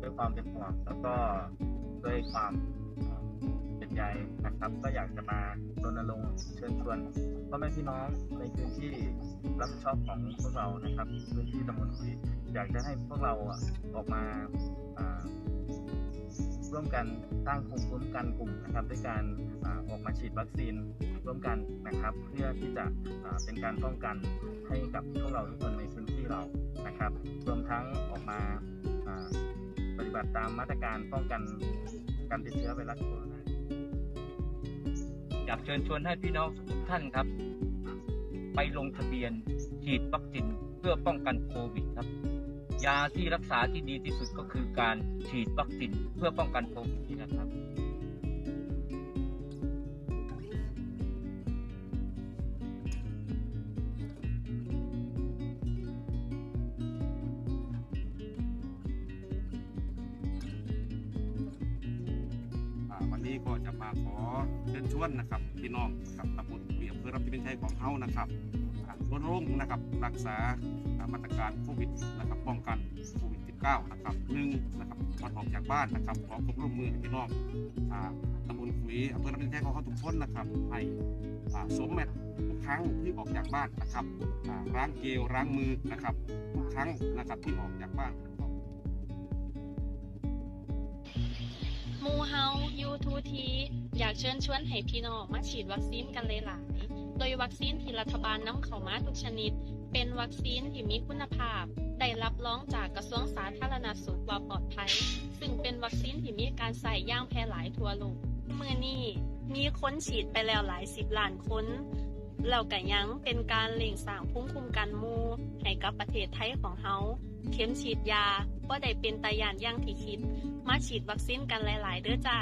ด้วยความเป็นห่วงแล้วก็ด้วยความเป็นใยนะครับ ก็อยากจะมารณรงค์เชิญชวนพ่อแม่พี่น้องในพื้นที่รับผิดชอบของพวกเรานะครับ พื้นที่ตำบลคุยอยากจะให้พวกเราออกมาร่วมกันสร้างภูมิคุ้มกันกลุ่มนะครับ ด้วยการอออกมาฉีดวัคซีนร่วมกันนะครับ เพื่อที่จะเป็นการป้องกันให้กับพวกเราทุกคนในพื้นที่เรานะครับ รวมทั้งออกมา ติตามมาตรการป้องกันการติดเชื้อไวรัสโคโรนาอยากเชิญชวนให้พี่น้องทุกท่านครับ ไปลงทะเบียนฉีดวัคซีนเพื่อป้องกันโควิดครับ ยาที่รักษาที่ดีที่สุดก็คือการฉีดวัคซีนเพื่อป้องกันโควิดนี่นะครับ นี้ก็จะมาขอเชิญชวนนะครับพี่น้องกับตำบลเวียงเพื่อรับที่เป็นใช้ของเฮานะครับอ่ารณรงค์นะครับรักษามาตรการโควิดนะครับป้องกันโควิด -19 นะครับหนึ่งนะครับก่อนออกจากบ้านนะครับขอความร่วมมือพี่น้องอ่าตำบลขุยอำเภอรับที่เป็นใช้ของเขาทุกคนนะครับให้สวมแมสทุกครั้งที่ออกจากบ้านนะครับล้างเจลล้างมือนะครับทุกครั้งนะครับที่ออกจากบ้าน ทูทีอยากเชิญชวนให้พี่น้องมาฉีดวัคซีนกันหลายๆ โดยวัคซีนที่รัฐบาลนำเข้ามาทุกชนิด เป็นวัคซีนที่มีคุณภาพ ได้รับรองจากกระทรวงสาธารณสุขว่าปลอดภัย ซึ่งเป็นวัคซีนที่มีการใส่ย่างแพร่หลายทั่วโลกเมื่อนี้มีคนฉีดไปแล้วหลายสิบล้านคนแล้วก็ยังเป็นการเล่งสร้างภูมิคุ้มกันหมู่ให้กับประเทศไทยของเฮาเข็มฉีดยาบ่ได้เป็นตายานอย่างที่คิด มาฉีดวัคซีนกันหลาย ๆ เด้อจ้า